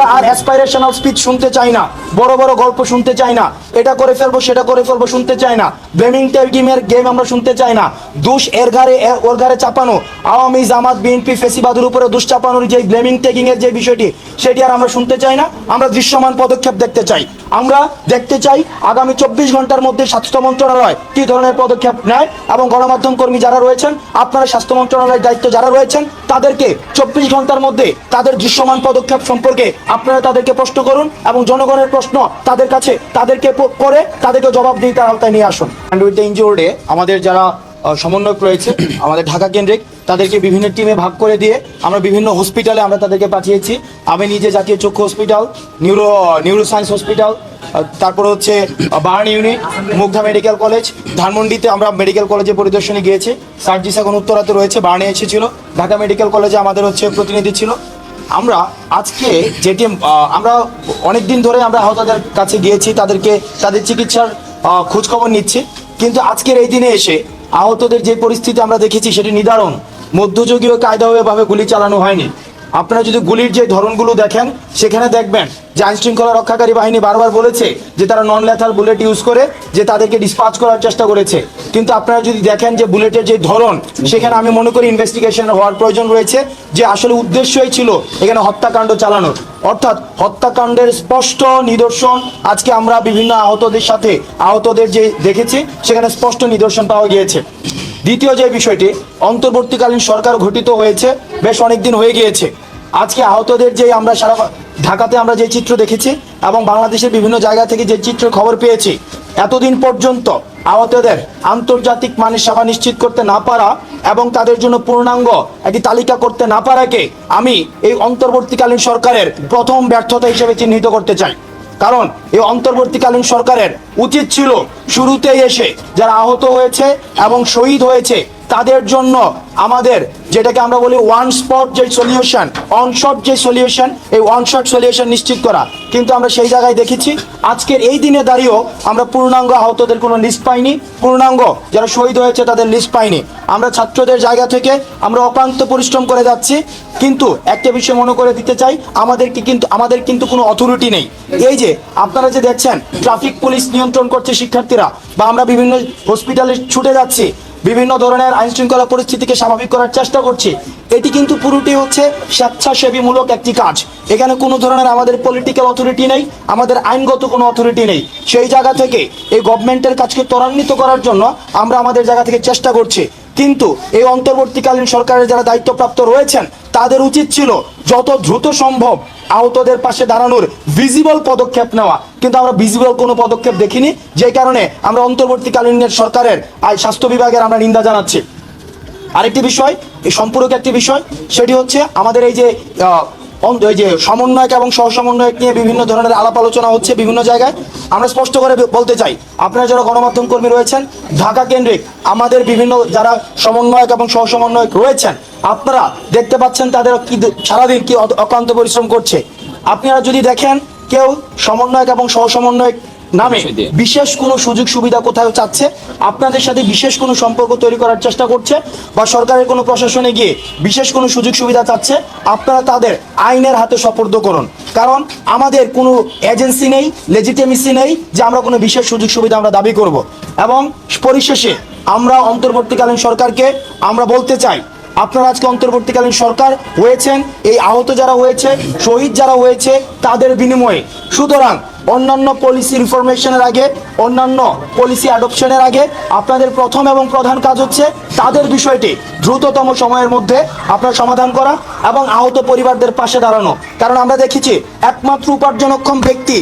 আমরা আর অ্যাসপাইরেশনাল স্পিচ শুনতে চাই না। বড় বড় গল্প শুনতে চাই না। এটা করে ফেলব, সেটা করে ফেলব শুনতে চাই না। ব্লেমিং টিমের গেম আমরা শুনতে চাই না। দুষ এর ঘাড়ে ওর ঘাড়ে চাপানো। আওয়ামী জামাত বিএনপি ফেসিবাদের উপরে দুষ চাপানোর যে ব্লেমিং টেকিং এর যে বিষয়টি, সেটি আর আমরা শুনতে চাই না। আমরা দৃশ্যমান পদক্ষেপ দেখতে চাই। আমরা দেখতে চাই আগামী চব্বিশ ঘণ্টার মধ্যে স্বাস্থ্য মন্ত্রণালয় কি ধরনের পদক্ষেপ নেয় এবং গণমাধ্যম কর্মী যারা রয়েছেন, আপনারা স্বাস্থ্য মন্ত্রণালয়ের দায়িত্ব যারা রয়েছেন, তাদেরকে চব্বিশ ঘণ্টার মধ্যে তাদের দৃশ্যমান পদক্ষেপ সম্পর্কে আপনারা তাদেরকে প্রশ্ন করুন এবং জনগণের প্রশ্ন তাদের কাছে তাদেরকে করে তাদেরকে জবাব দিয়ে তার আওতায় নিয়ে আসুন। অ্যান্ড উইথ দ্য আমাদের যারা সমন্বয়ক রয়েছে, আমাদের ঢাকা কেন্দ্রিক, তাদেরকে বিভিন্ন টিমে ভাগ করে দিয়ে আমরা বিভিন্ন হসপিটালে আমরা তাদেরকে পাঠিয়েছি। আমি নিজে জাতীয় চক্ষু hospital neuro neuro science hospital তারপর হচ্ছে burn unit, Mugda medical college, ধানমন্ডিতে আমরা মেডিকেল কলেজে পরিদর্শনে গিয়েছি। সার্জিস এখন উত্তরাতে রয়েছে, বার্নে এসেছিল। ঢাকা মেডিকেল কলেজে আমাদের হচ্ছে প্রতিনিধি ছিল। আমরা আজকে যেটি আমরা অনেক দিন ধরে আমরা আহতদের কাছে গিয়েছি, তাদেরকে, তাদের চিকিৎসার খোঁজখবর নিচ্ছি। কিন্তু আজকের এই দিনে এসে আহতদের যে পরিস্থিতি আমরা দেখেছি, সেটি নিদারণ। মধ্যযুগীয় কায়দাভাবে গুলি চালানো হয়নি। আপনারা যদি গুলির যে ধরনগুলো দেখেন, সেখানে দেখবেন যে আইন শৃঙ্খলা রক্ষাকারী বাহিনী বারবার বলেছে যে তারা নন লেথাল বুলেট ইউজ করে, যে তাদেরকে ডিসপাচ করার চেষ্টা করেছে। কিন্তু আপনারা যদি দেখেন যে বুলেটের যে ধরন, সেখানে আমি মনে করি ইনভেস্টিগেশন হওয়ার প্রয়োজন রয়েছে, যে আসলে উদ্দেশ্যই ছিল এখানে হত্যাকাণ্ড চালানোর। অর্থাৎ হত্যাকাণ্ডের স্পষ্ট নিদর্শন আজকে আমরা বিভিন্ন আহতদের সাথে আহতদের যে দেখেছি, সেখানে স্পষ্ট নিদর্শন পাওয়া গিয়েছে। দ্বিতীয় যে বিষয়টি, অন্তর্বর্তীকালীন সরকার গঠিত হয়েছে, বেশ অনেক দিন হয়ে গিয়েছে। আজকে আহতদের যে আমরা সারা ঢাকাতে আমরা যে চিত্র দেখেছি এবং বাংলাদেশের বিভিন্ন জায়গা থেকে যে চিত্র খবর পেয়েছি, এতদিন পর্যন্ত আহতদের আন্তর্জাতিক মানের সেবা নিশ্চিত করতে না পারা এবং তাদের জন্য পূর্ণাঙ্গ একটি তালিকা করতে না পারাকে আমি এই অন্তর্বর্তীকালীন সরকারের প্রথম ব্যর্থতা হিসেবে চিহ্নিত করতে চাই। কারণ এই অন্তর্বর্তীকালীন সরকারের উচিত ছিল শুরুতেই এসে যারা আহত হয়েছে এবং শহীদ হয়েছে তাদের জন্য আমাদের যেটাকে আমরা বলি ওয়ান স্পট যে সলিউশন অন শট যে সলিউশন এই ওয়ান শট সলিউশন নিশ্চিত করা। কিন্তু আমরা সেই জায়গায় দেখেছি, আজকের এই দিনে দাঁড়িয়েও আমরা পূর্ণাঙ্গ আহতদের কোনো লিস্ট পাইনি। পূর্ণাঙ্গ যারা শহীদ হয়েছে তাদের লিস্ট পাইনি। আমরা ছাত্রদের জায়গা থেকে আমরা অক্লান্ত পরিশ্রম করে যাচ্ছি, কিন্তু একটা বিষয় মনে করে দিতে চাই, আমাদেরকে কিন্তু, আমাদের কিন্তু কোনো অথরিটি নেই। এই যে, আপনারা যে দেখছেন ট্রাফিক পুলিশ নিয়ন্ত্রণ করছে শিক্ষার্থীরা, বা আমরা বিভিন্ন হসপিটালে ছুটে যাচ্ছি বিভিন্ন ধরনের আইন শৃঙ্খলা পরিস্থিতিকে স্বাভাবিক করার চেষ্টা করছি। এটি কিন্তু পুরোটি হচ্ছে স্বেচ্ছাসেবীমূলক একটি কাজ। এখানে কোনো ধরনের আমাদের পলিটিক্যাল অথরিটি নেই, আমাদের আইনগত কোনো অথরিটি নেই। সেই জায়গা থেকে এই গভর্নমেন্টের কাজকে ত্বরান্বিত করার জন্য আমরা আমাদের জায়গা থেকে চেষ্টা করছি। কিন্তু এই অন্তর্বর্তীকালীন সরকারের যারা দায়িত্বপ্রাপ্ত রয়েছেন, তাদের উচিত ছিল যত দ্রুত সম্ভব আহতদের পাশে দাঁড়ানোর ভিজিবল পদক্ষেপ নেওয়া। কিন্তু আমরা ভিজিবল কোনো পদক্ষেপ দেখিনি, যে কারণে আমরা অন্তর্বর্তীকালীন সরকারের আই স্বাস্থ্য বিভাগের আমরা নিন্দা জানাচ্ছি। আরেকটি বিষয়, এই সম্পূরক একটি বিষয়, সেটি হচ্ছে আমাদের এই যে এই যে সমন্বয়ক এবং সহ সমন্বয়ক নিয়ে বিভিন্ন ধরনের আলাপ আলোচনা হচ্ছে বিভিন্ন জায়গায়। আমরা স্পষ্ট করে বলতে চাই, আপনারা যারা গণমাধ্যম কর্মী রয়েছেন, ঢাকা কেন্দ্রিক, আমাদের বিভিন্ন যারা সমন্বয়ক এবং সহ সমন্বয়ক রয়েছেন, আপনারা দেখতে পাচ্ছেন তাদের কি সারাদিন কি অক্লান্ত পরিশ্রম করছে। আপনারা যদি দেখেন কেউ সমন্বয়ক এবং সহ সমন্বয়ক নামে বিশেষ কোনো সুযোগ সুবিধা কোথাও চাচ্ছে? আপনাদের সাথে বিশেষ কোনো সম্পর্ক তৈরি করার চেষ্টা করছে বা সরকারের কোনো প্রশাসনে গিয়ে বিশেষ কোনো সুযোগ সুবিধা চাচ্ছে? আপনারা তাদের আইনের হাতে সপর্দ করুন। কারণ আমাদের কোনো এজেন্সি নেই লেজিটেমেসি নেই যে আমরা কোনো বিশেষ সুযোগ সুবিধা আমরা দাবি করব। এবং পরিশেষে আমরা অন্তর্বর্তীকালীন সরকারকে আমরা বলতে চাই আপনারা আজকে অন্তর্বর্তীকালীন সরকার হয়েছেন এই আহত যারা হয়েছে শহীদ যারা হয়েছে তাদের বিনিময়ে। সুতরাং অন্যান্য পলিসি রিফরমেশনের আগে, অন্যান্য পলিসি অ্যাডপশনের আগে আপনাদের প্রথম এবং প্রধান কাজ হচ্ছে তাদের বিষয়টি দ্রুততম সময়ের মধ্যে আপনার সমাধান করা এবং আহত পরিবারদের পাশে দাঁড়ানো। কারণ আমরা দেখেছি একমাত্র উপার্জনক্ষম ব্যক্তি,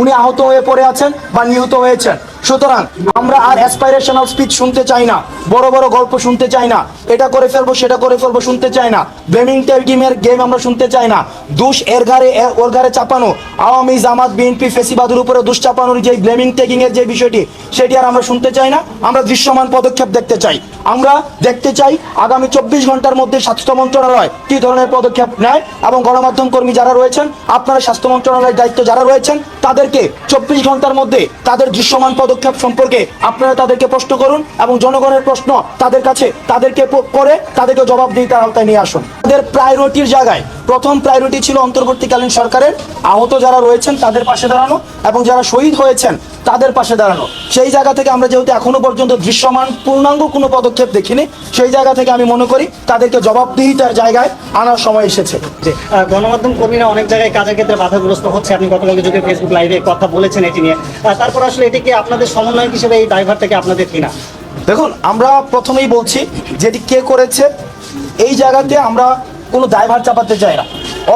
উনি আহত হয়ে পড়ে আছেন বা নিহত হয়েছেন। সুতরাং আমরা আর অ্যাসপাইরেশনাল স্পিচ শুনতে চাই না, বড় বড় গল্প শুনতে চাই না, এটা করে ফেলব, সেটা করে ফেলব শুনতে চাই না ব্লেমিং টেল টিমের গেম আমরা শুনতে চাই না, দুষ এর ঘাড়ে ওর ঘাড়ে চাপানো, আওয়ামী জামাত, বিএনপি, ফেসিবাদের উপরে দুষ চাপানোর যে ব্লেমিং টেকিং এর যে বিষয়টি, সেটি আর আমরা শুনতে চাই না, আমরা দৃশ্যমান পদক্ষেপ দেখতে চাই। আমরা দেখতে চাই আগামী চব্বিশ ঘণ্টার মধ্যে স্বাস্থ্য মন্ত্রণালয় কি ধরনের পদক্ষেপ নেয় এবং গণমাধ্যম কর্মী যারা রয়েছেন, আপনারা স্বাস্থ্য মন্ত্রণালয়ের দায়িত্ব যারা রয়েছেন, তাদেরকে চব্বিশ ঘণ্টার মধ্যে তাদের দৃশ্যমান পদক্ষেপ পদক্ষেপ সম্পর্কে আপনারা তাদেরকে প্রশ্ন করুন এবং জনগণের প্রশ্ন তাদের কাছে তাদেরকে করে তাদেরকে জবাব দিয়ে তার আওতায় নিয়ে আসুন। তাদের প্রায়োরিটির জায়গায় প্রথম প্রায়োরিটি ছিল অন্তর্বর্তীকালীন সরকারের। আহত যারা রয়েছেন তাদের পাশে দাঁড়ানো এবং যারা শহীদ হয়েছেন তাদের পাশে দাঁড়ানো। সেই জায়গা থেকে আমরা যেহেতু এখনও পর্যন্ত দৃশ্যমান পূর্ণাঙ্গ কোনো পদক্ষেপ দেখিনি সেই জায়গা থেকে আমি মনে করি তাদেরকে জবাবদিহিতার জায়গায় আনার সময় এসেছে। যে গণমাধ্যম কর্মীরা অনেক জায়গায় কাজের ক্ষেত্রে বাধাগ্রস্ত হচ্ছে। আপনি গতকালকে যুগে ফেসবুক লাইভে কথা বলেছেন এটি নিয়ে। তারপর আসলে এটি কি আপনাদের সমন্বয়ক হিসেবে এই ড্রাইভার থেকে আপনাদের কিনা দেখুন আমরা প্রথমেই বলছি যেটি কে করেছে এই জায়গাতে আমরা কোনো দায়ভার চাপাতে চাই না।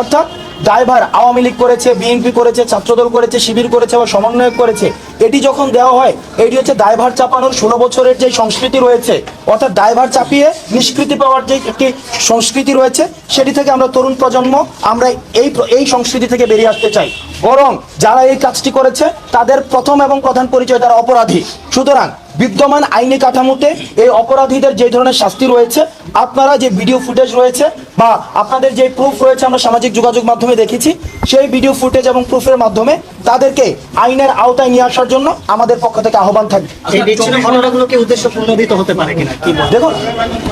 অর্থাৎ দায়ভার আওয়ামী লীগ করেছে, বিএনপি করেছে, ছাত্রদল করেছে, শিবির করেছে বা সমন্বয়ক করেছে, এটি যখন দেওয়া হয়, এটি হচ্ছে দায়ভার চাপানোর ষোলো বছরের যে সংস্কৃতি রয়েছে, অর্থাৎ দায়ভার চাপিয়ে নিষ্কৃতি পাওয়ার যে একটি সংস্কৃতি রয়েছে, সেটি থেকে আমরা তরুণ প্রজন্ম, আমরা এই এই সংস্কৃতি থেকে বেরিয়ে আসতে চাই। বরং যারা এই কাজটি করেছে, তাদের প্রথম এবং প্রধান পরিচয় তারা অপরাধী। সুতরাং বিদ্যমান আইনি কাঠামোতে এই অপরাধীদের যে ধরনের শাস্তি রয়েছে, আপনারা যে ভিডিও ফুটেজ রয়েছে বা আপনাদের যে প্রুফ রয়েছে আমরা সামাজিক যোগাযোগ মাধ্যমে দেখেছি সেই ভিডিও ফুটেজ এবং প্রুফের মাধ্যমে তাদেরকে আইনের আওতায় নিয়ে আসার জন্য আমাদের পক্ষ থেকে আহ্বান থাকবে? দেখুন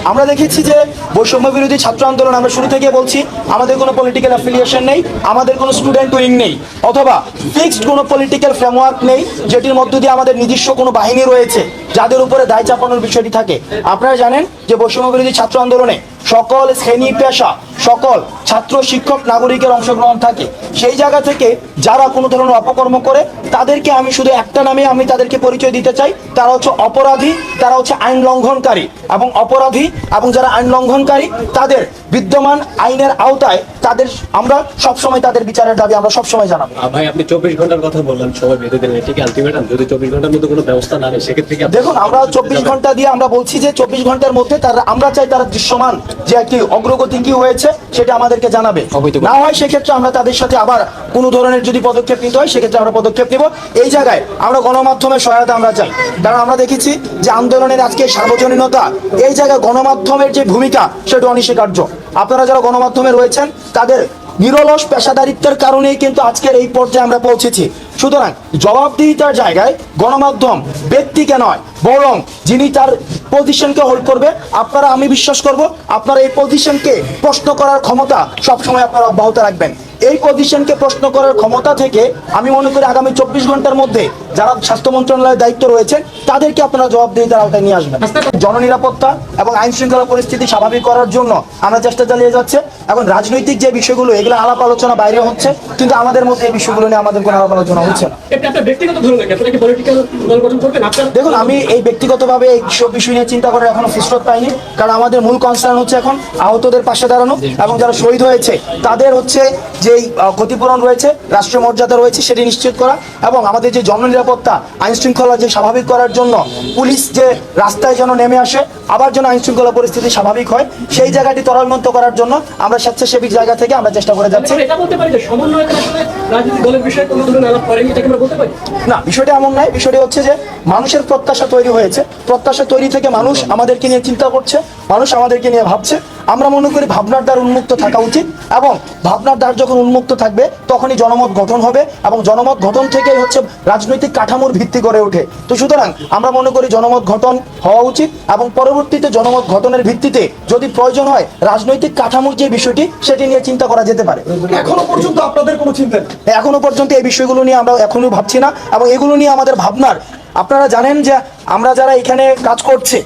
আমরা দেখেছি যে বৈষম্য বিরোধী ছাত্র আন্দোলন আমরা শুরু থেকে বলছি আমাদের কোনো পলিটিক্যাল অ্যাফিলিয়েশন নেই আমাদের কোনো স্টুডেন্ট উইং নেই অথবা ফিক্সড কোনো পলিটিক্যাল ফ্রেমওয়ার্ক নেই যেটির মধ্য দিয়ে আমাদের নিজস্ব কোনো বাহিনী রয়েছে যাদের উপরে দায় চাপানোর বিষয়টি থাকে। আপনারা জানেন যে বৈষম্য বিরোধী ছাত্র আন্দোলনে সকল শ্রেণি পেশা, সকল ছাত্র, শিক্ষক, নাগরিকের অংশগ্রহণ থাকে। সেই জায়গা থেকে যারা কোনো ধরনের অপকর্ম করে, তাদেরকে আমি শুধু একটা নামে আমি তাদেরকে পরিচয় দিতে চাই। তারা হচ্ছে অপরাধী, তারা হচ্ছে আইন লঙ্ঘনকারী এবং অপরাধী এবং যারা আইন লঙ্ঘনকারী, তাদের বিদ্যমান আইনের আওতায় তাদের আমরা সবসময় তাদের বিচারের দাবি আমরা সবসময় জানাব। ভাই আপনি চব্বিশ ঘণ্টার কথা বললেন সময় বেঁধে দিলেন এটি কি আলটিমেটাম যদি চব্বিশ ঘণ্টার মধ্যে কোনো ব্যবস্থা না নেয় সেক্ষেত্রে কি দেখুন আমরা চব্বিশ ঘণ্টা দিয়ে আমরা বলছি যে চব্বিশ ঘণ্টার মধ্যে তারা আমরা চাই তারা দৃশ্যমান যে কি অগ্রগতি কি হয়েছে সেটা আমাদেরকে জানাবে। না হয় সেক্ষেত্রে আমরা তাদের সাথে আবার কোনো ধরনের যদি পদক্ষেপ নিতে হয় সেক্ষেত্রে আমরা পদক্ষেপ নিব। এই জায়গায় আমরা গণমাধ্যমের সহায়তা আমরা চাই। কারণ আমরা দেখেছি যে আন্দোলনের আজকে সার্বজনীনতা এই জায়গায় গণমাধ্যমের যে ভূমিকা সেটা অনস্বীকার্য। আপনারা যারা গণমাধ্যমে রয়েছেন, তাদের নিরলস পেশাদারিত্বের কারণেই কিন্তু আজকের এই পর্যায়ে আমরা পৌঁছেছি। সুতরাং জবাবদিহিতার জায়গায় গণমাধ্যম ব্যক্তিকে নয়, বরং যিনি তার পজিশনকে হোল্ড করবে, আপনারা, আমি বিশ্বাস করব, আপনারা এই পজিশনকে প্রশ্ন করার ক্ষমতা সবসময় আপনারা অব্যাহত রাখবেন। এই পজিশনকে প্রশ্ন করার ক্ষমতা থেকে আমি মনে করি আগামী চব্বিশ ঘণ্টার মধ্যে যারা স্বাস্থ্য মন্ত্রণালয়ের দায়িত্ব রয়েছেন, তাদেরকে আপনারা জবাবদিহিতার আওতায় নিয়ে আসবেন। জননিরাপত্তা এবং আইন শৃঙ্খলা পরিস্থিতি স্বাভাবিক করার জন্য আমরা চেষ্টা চালিয়ে যাচ্ছে। এখন রাজনৈতিক যে বিষয়গুলো, এগুলো আলাপ আলোচনা বাইরে হচ্ছে, কিন্তু আমাদের মধ্যে এই বিষয়গুলো নিয়ে আমাদের কোনো আলাপ আলোচনা হচ্ছে না। এটা দেখুন আমি এই ব্যক্তিগতভাবে এই সব বিষয় নিয়ে চিন্তা করার এখনও ফুসরত পাইনি কারণ আমাদের মূল কনসার্ন হচ্ছে এখন আহতদের পাশে দাঁড়ানো এবং যারা শহীদ হয়েছে তাদের হচ্ছে যে ক্ষতিপূরণ রয়েছে রাষ্ট্রীয় মর্যাদা রয়েছে সেটি নিশ্চিত করা এবং আমাদের যে জননিরাপত্তা আইন শৃঙ্খলা যে স্বাভাবিক করার জন্য পুলিশ যে রাস্তায় যেন নেমে আসে আবার যেন আইন শৃঙ্খলা পরিস্থিতি স্বাভাবিক হয় সেই জায়গাটি ত্বরান্বিত করার জন্য আমরা স্বেচ্ছাসেবী জায়গা থেকে আমরা চেষ্টা করে যাচ্ছি। আমরা এটা বলতে পারি যে সমন্বয়করা রাজনৈতিক দলের বিষয়ে কোনো ধরনের আলাপ করেনি এটাকে আমরা না, বিষয়টা এমন নয়। বিষয়টা হচ্ছে যে মানুষের প্রত্যাশা তৈরি হয়েছে। প্রত্যাশা তৈরি থেকে মানুষ আমাদেরকে নিয়ে চিন্তা করছে। মানুষ আমাদেরকে নিয়ে ভাবছে। আমরা মনে করি ভাবনার দ্বার উন্মুক্ত থাকা উচিত এবং ভাবনার দ্বার যখন উন্মুক্ত থাকবে তখনই জনমত গঠন হবে এবং জনমত গঠন থেকেই হচ্ছে রাজনৈতিক কাঠামোর ভিত্তি গড়ে ওঠে। তো সুতরাং আমরা মনে করি জনমত গঠন হওয়া উচিত এবং পরবর্তীতে জনমত গঠনের ভিত্তিতে যদি প্রয়োজন হয় রাজনৈতিক কাঠামোর যে বিষয়টি সেটি নিয়ে চিন্তা করা যেতে পারে। এখনও পর্যন্ত আপনাদের কোনো চিন্তা নেই? এখনও পর্যন্ত এই বিষয়গুলো নিয়ে আমরা এখনও ভাবছি না এবং এগুলো নিয়ে আমাদের ভাবনার আপনারা জানেন যে আমরা যারা এখানে কাজ করছে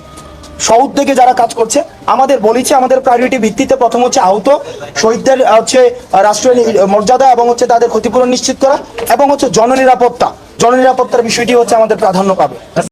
থেকে যারা কাজ করছে, আমাদের বলেছে, আমাদের প্রায়োরিটি ভিত্তিতে প্রথম হচ্ছে আহত শহীদদের হচ্ছে রাষ্ট্রীয় মর্যাদা এবং হচ্ছে তাদের ক্ষতিপূরণ নিশ্চিত করা এবং হচ্ছে জননিরাপত্তা। জননিরাপত্তার বিষয়টি হচ্ছে আমাদের প্রাধান্য পাবে।